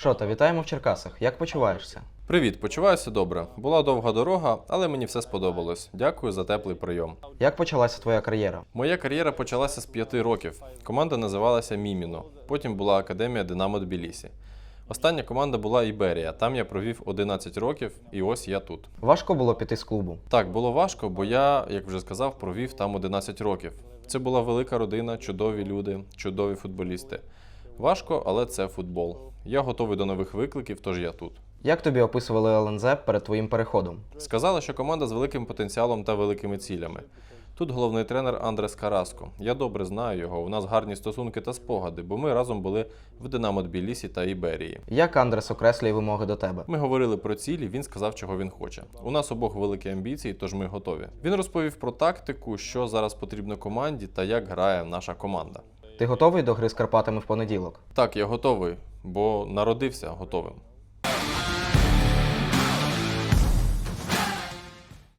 Шота, вітаємо в Черкасах. Як почуваєшся? Привіт, почуваюся добре. Була довга дорога, але мені все сподобалось. Дякую за теплий прийом. Як почалася твоя кар'єра? Моя кар'єра почалася з п'яти років. Команда називалася Міміно. Потім була академія Динамо Тбілісі. Остання команда була Іберія. Там я провів 11 років, і ось я тут. Важко було піти з клубу. Так, було важко, бо я, як вже сказав, провів там 11 років. Це була велика родина, чудові люди, чудові футболісти. Важко, але це футбол. Я готовий до нових викликів, тож я тут. Як тобі описували ЛНЗ перед твоїм переходом? Сказали, що команда з великим потенціалом та великими цілями. Тут головний тренер Андрес Караско. Я добре знаю його. У нас гарні стосунки та спогади, бо ми разом були в Динамо Тбілісі та Іберії. Як Андрес окреслює вимоги до тебе? Ми говорили про цілі, він сказав, чого він хоче. У нас обох великі амбіції, тож ми готові. Він розповів про тактику, що зараз потрібно команді та як грає наша команда. Ти готовий до гри з Карпатами в понеділок? Так, я готовий, бо народився готовим.